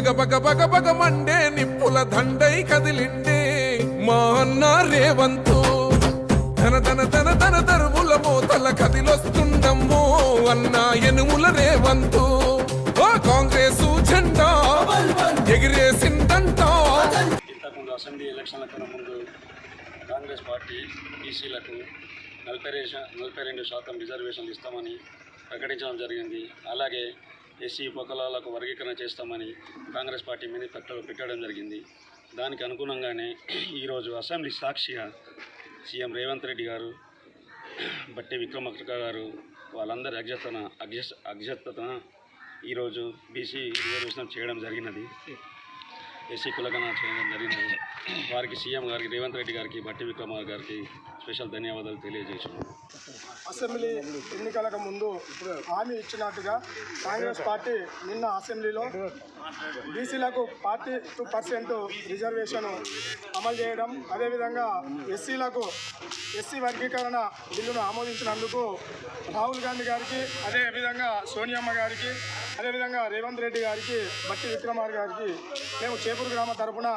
బగ బగ బగ బగ Monday నిప్పుల దండై కదిలిండే మా అన్న రేవంతు. ధన ధన ధన ధన దరువుల మోతల కదిలొస్తుండమ్మో అన్న ఎనుముల రేవంతు. ఓ కాంగ్రెస్ జెండా ఎగిరేసిందంట. ఇంతకుముందు అసెంబ్లీ ఎలక్షన్ల ముందు కాంగ్రెస్ పార్టీ బీసీలకు నలభై నలభై రెండు శాతం రిజర్వేషన్లు ఇస్తామని ప్రకటించడం జరిగింది. అలాగే ఎస్సీ ఉపకులాలకు వర్గీకరణ చేస్తామని కాంగ్రెస్ పార్టీ మేనిఫెస్టోలో పెట్టడం జరిగింది. దానికి అనుగుణంగానే ఈరోజు అసెంబ్లీ సాక్షిగా సీఎం రేవంత్ రెడ్డి గారు బట్టి విక్రమార్క గారు వాళ్ళందరి అధ్యక్షతన అధ్యక్ష అధ్యక్షతన ఈరోజు బీసీ రిజర్వేషన్ చేయడం జరిగినది. ఎస్సీ కులగణ చేయడం జరిగింది. వారికి సీఎం గారికి రేవంత్ రెడ్డి గారికి బట్టి విక్రమార్ గారికి స్పెషల్ ధన్యవాదాలు తెలియజేస్తున్నాను అసెంబ్లీ ఎన్నికలకు ముందు హామీ ఇచ్చినట్టుగా కాంగ్రెస్ పార్టీ నిన్న అసెంబ్లీలో బీసీలకు ఫార్టీ టూ పర్సెంట్ రిజర్వేషన్ అమలు చేయడం అదేవిధంగా ఎస్సీలకు ఎస్సీ వర్గీకరణ బిల్లును ఆమోదించినందుకు రాహుల్ గాంధీ గారికి అదేవిధంగా సోనియమ్మ గారికి అదేవిధంగా రేవంత్ రెడ్డి గారికి బట్టి విక్రమార్ గారికి మేము చేపూరు గ్రామ తరఫున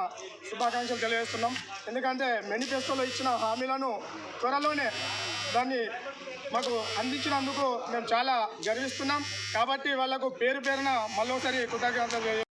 శుభాకాంక్షలు తెలియజేస్తున్నాం. ఎందుకంటే మేనిఫెస్టోలో ఇచ్చిన హామీలను త్వరలోనే దాన్ని మాకు అందించినందుకు మేము చాలా గర్విస్తున్నాం. కాబట్టి వాళ్ళకు పేరు పేరున మళ్ళొకసారి కృతజ్ఞతలు